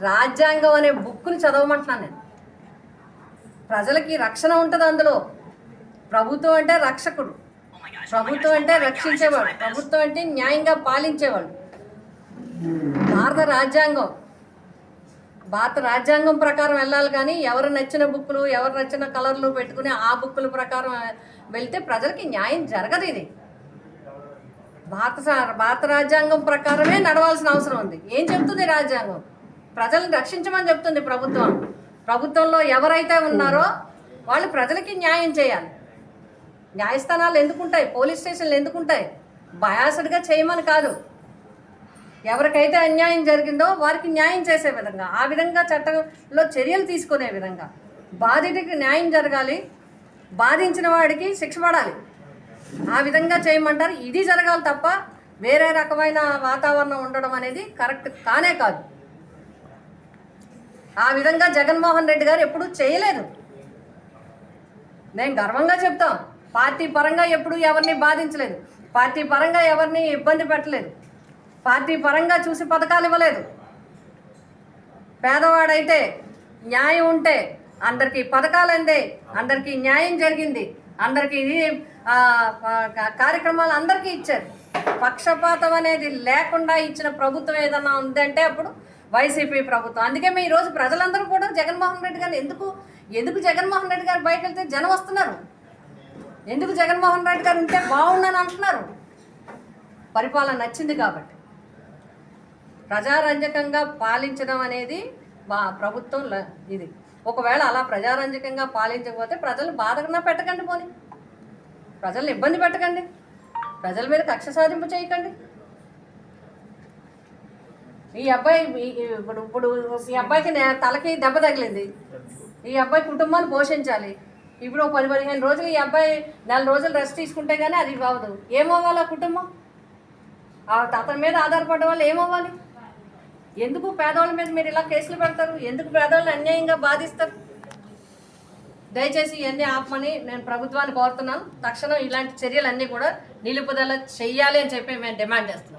రాజ్యాంగం అనే బుక్ని చదవమంటున్నాను నేను. ప్రజలకి రక్షణ ఉంటుంది అందులో. ప్రభుత్వం అంటే రక్షకుడు. ప్రభుత్వం అంటే రక్షించేవాడు. ప్రభుత్వం అంటే న్యాయంగా పాలించేవాడు. భారత రాజ్యాంగం. భారత రాజ్యాంగం ప్రకారం వెళ్ళాలి కానీ ఎవరు నచ్చిన బుక్కులు ఎవరు నచ్చిన కలర్లు పెట్టుకుని ఆ బుక్కుల ప్రకారం వెళ్తే ప్రజలకి న్యాయం జరగదు ఇది. భారత భారత రాజ్యాంగం ప్రకారమే నడవాల్సిన అవసరం ఉంది. ఏం చెప్తుంది రాజ్యాంగం? ప్రజలను రక్షించమని చెప్తుంది ప్రభుత్వం. ప్రభుత్వంలో ఎవరైతే ఉన్నారో వాళ్ళు ప్రజలకి న్యాయం చేయాలి. న్యాయస్థానాలు ఎందుకుంటాయి? పోలీస్ స్టేషన్లు ఎందుకుంటాయి? బయాసడ్గా చేయమని కాదు. ఎవరికైతే అన్యాయం జరిగిందో వారికి న్యాయం చేసే విధంగా ఆ విధంగా చట్టంలో చర్యలు తీసుకునే విధంగా బాధితుడికి న్యాయం జరగాలి బాధించిన వాడికి శిక్ష పడాలి. ఆ విధంగా చేయమంటారు. ఇది జరగాలి తప్ప వేరే రకమైన వాతావరణం ఉండడం అనేది కరెక్ట్ కానే కాదు. ఆ విధంగా జగన్మోహన్ రెడ్డి గారు ఎప్పుడూ చేయలేదు. నేను గర్వంగా చెప్తాం పార్టీ పరంగా ఎప్పుడూ ఎవరిని బాధించలేదు. పార్టీ పరంగా ఎవరిని ఇబ్బంది పెట్టలేదు. పార్టీ పరంగా చూసి పథకాలు ఇవ్వలేదు. పేదవాడైతే న్యాయం ఉంటే అందరికీ పథకాలు అందే అందరికీ న్యాయం జరిగింది అందరికీ ఇది కార్యక్రమాలు అందరికీ ఇచ్చారు. పక్షపాతం అనేది లేకుండా ఇచ్చిన ప్రభుత్వం ఏదన్నా ఉందంటే అప్పుడు వైసీపీ ప్రభుత్వం. అందుకే మేము ఈరోజు ప్రజలందరూ కూడా జగన్మోహన్ రెడ్డి గారు ఎందుకు ఎందుకు జగన్మోహన్ రెడ్డి గారు బయట వెళ్తే జనం వస్తున్నారు? ఎందుకు జగన్మోహన్ రెడ్డి గారు ఉంటే బాగుండని అంటున్నారు? పరిపాలన నచ్చింది కాబట్టి. ప్రజారంజకంగా పాలించడం అనేది మా ప్రభుత్వం ల- ఇది. ఒకవేళ అలా ప్రజారంజకంగా పాలించకపోతే ప్రజలు బాధకన్నా పెట్టకండి పోని. ప్రజల్ని ఇబ్బంది పెట్టకండి. ప్రజల మీద కక్ష సాధింపు చేయకండి. ఈ అబ్బాయి ఇప్పుడు ఇప్పుడు ఈ అబ్బాయికి తలకి దెబ్బ తగిలింది. ఈ అబ్బాయి కుటుంబాన్ని పోషించాలి. ఇప్పుడు ఒక పది పదిహేను రోజులు ఈ అబ్బాయి నెల రోజులు రెస్ట్ తీసుకుంటే కానీ అది బాగదు ఏమవ్వాలి ఆ కుటుంబం? ఆ అతని మీద ఆధారపడ్డ వాళ్ళు ఏమవ్వాలి? ఎందుకు పేదవాళ్ళ మీద మీరు ఇలా కేసులు పెడతారు? ఎందుకు పేదవాళ్ళని అన్యాయంగా బాధిస్తారు? దయచేసి ఇవన్నీ ఆపమని నేను ప్రభుత్వాన్ని కోరుతున్నాను. తక్షణం ఇలాంటి చర్యలన్నీ కూడా నిలుపుదల చెయ్యాలి అని చెప్పి మేము డిమాండ్ చేస్తున్నాం.